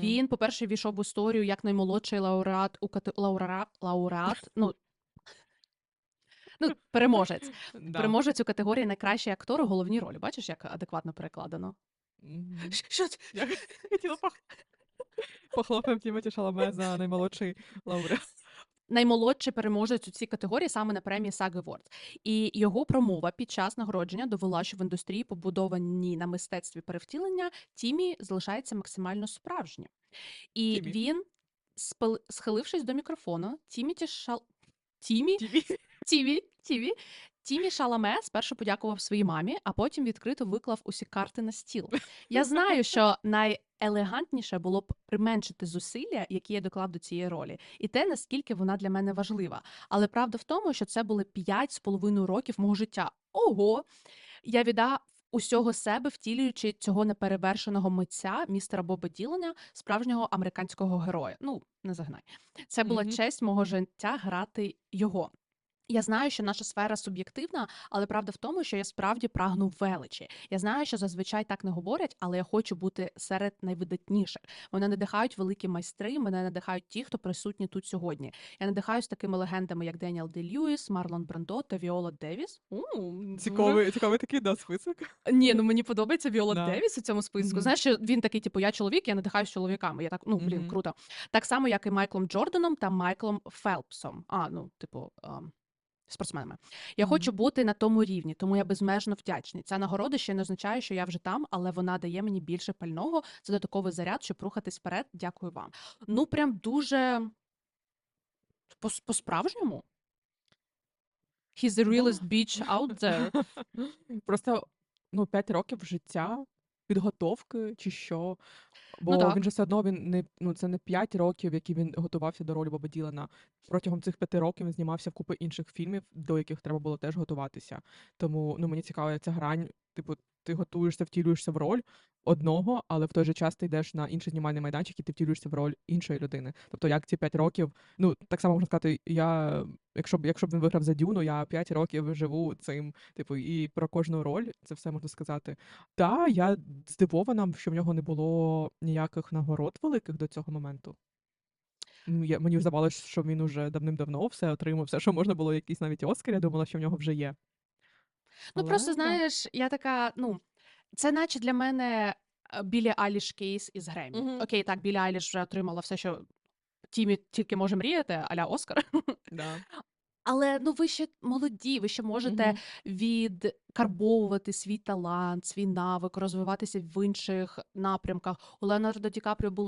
Він, по-перше, війшов в історію як наймолодший лауреат у кате... лауреат, лауреат, ну, ну, переможець. Да. Переможець у категорії найкращий актор у головній ролі. Бачиш, як адекватно перекладено? Що це? Я хотіла пох... похлопаємо Тімоті Шаламе за наймолодший лауреат. Наймолодший переможець у цій категорії саме на премії SAG Awards. І його промова під час нагородження довела, що в індустрії, побудованій на мистецтві перевтілення, Тімі залишається максимально справжнім. І Тімі. він, спил... схилившись до мікрофону, Тімі Шал... Тімі Тімі? Тіві, Тіві. Тімі Шаламе спершу подякував своїй мамі, а потім відкрито виклав усі карти на стіл. Я знаю, що найелегантніше було б применшити зусилля, які я доклав до цієї ролі, і те, наскільки вона для мене важлива. Але правда в тому, що це були п'ять з половиною років мого життя. Ого! Я віддав усього себе, втілюючи цього неперевершеного митця, містера Боба Ділення, справжнього американського героя. Ну, не загнай. Це була Мгм. честь мого життя грати його. Я знаю, що наша сфера суб'єктивна, але правда в тому, що я справді прагну величі. Я знаю, що зазвичай так не говорять, але я хочу бути серед найвидатніших. Мене надихають великі майстри, мене надихають ті, хто присутні тут сьогодні. Я надихаюсь такими легендами, як Деніел Де Льюіс, Марлон Брандо та Віола Девіс. Цікавий, цікавий такий да, список. Ні, ну мені подобається Віола Да. Девіс у цьому списку. Мгм. Знаєш, він такий, типу, я чоловік, я надихаюсь чоловіками. Я так, ну блін, Мгм. круто. Так само, як і Майклом Джорданом та Майклом Фелпсом. А, ну, типу. ам, Спортсменами. Я Мгм. хочу бути на тому рівні, тому я безмежно вдячний. Ця нагорода ще не означає, що я вже там, але вона дає мені більше пального. Це додатковий заряд, щоб рухатись вперед. Дякую вам. Ну, прям дуже по- по-справжньому. He's the realest bitch out there. Просто ну, 5 років життя, підготовки чи що. Бо Ну так. він же все одно він не ну це не 5 років, які він готувався до ролі Боба Ділана. Протягом цих п'яти років він знімався в купи інших фільмів, до яких треба було теж готуватися. Тому ну мені цікава ця грань. Типу, ти готуєшся, втілюєшся в роль одного, але в той же час ти йдеш на інший знімальний майданчик і ти втілюєшся в роль іншої людини. Тобто, як ці 5 років, ну так само можна сказати, я, якщо б якщо б він виграв за Дюну, я 5 років живу цим, типу, і про кожну роль це все можна сказати. Та я здивована, що в нього не було ніяких нагород великих до цього моменту. Я, мені здавалося, що він уже давним-давно все отримав, все, що можна було, якісь навіть Оскар, я думала, що в нього вже є. Ну, просто да. знаєш, я така, ну, це наче для мене е, Айліш кейс із Гремі. Мгм. Окей, так, Білі Айліш вже отримала все, що Тімі тільки може мріяти, аля Оскар. Да. Але ну ви ще молоді, ви ще можете Мгм. відкарбовувати свій талант, свій навик, розвиватися в інших напрямках. У Леонардо Ді Капріо було